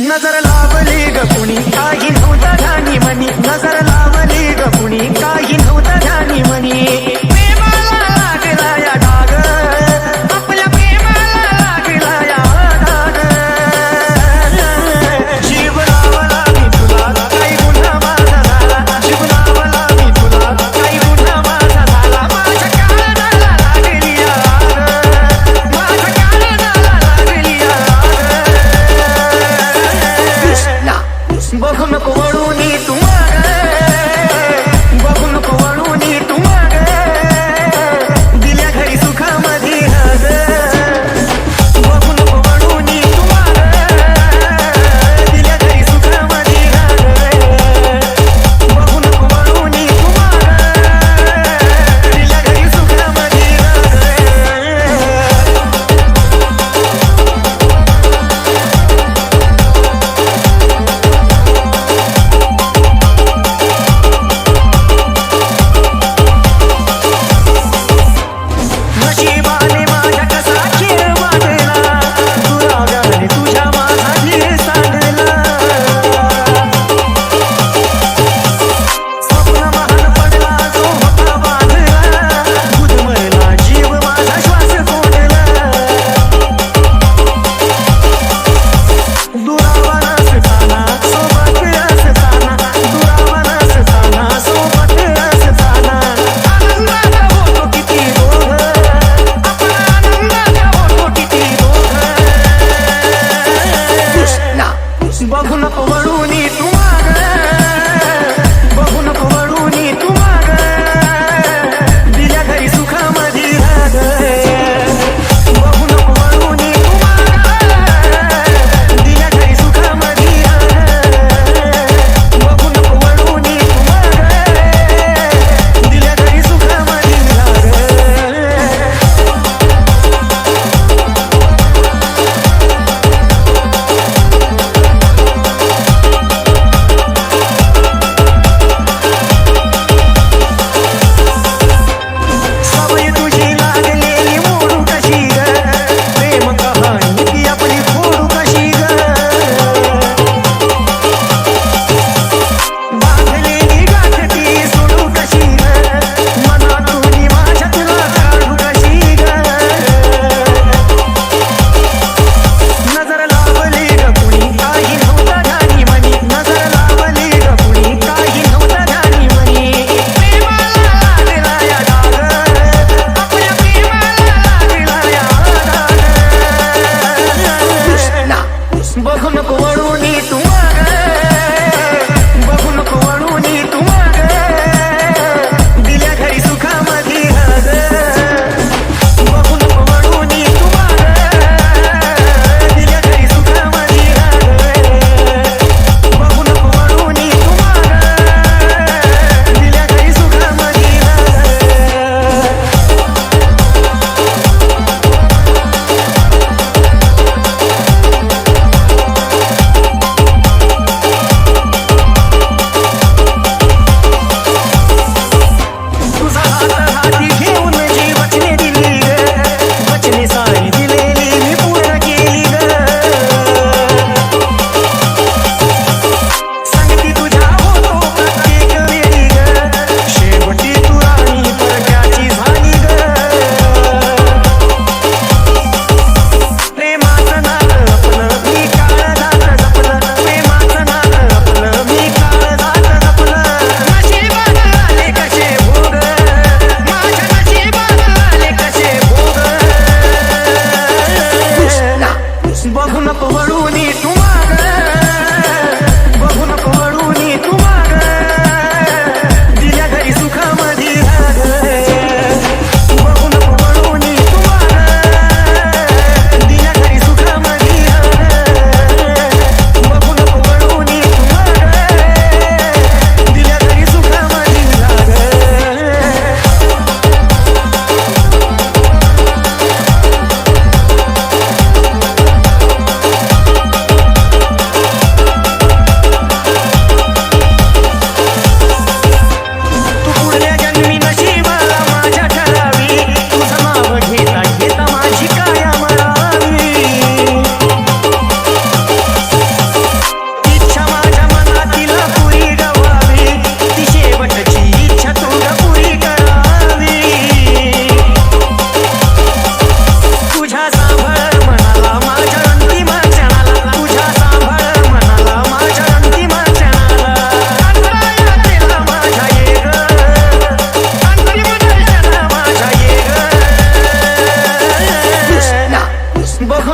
नजर लावली ग कुणी? काही नव्हता ध्यानी म्हणी नजर लावली ग कुणी? काही नव्हता ध्यानी म्हणी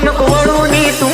नको वळून तू.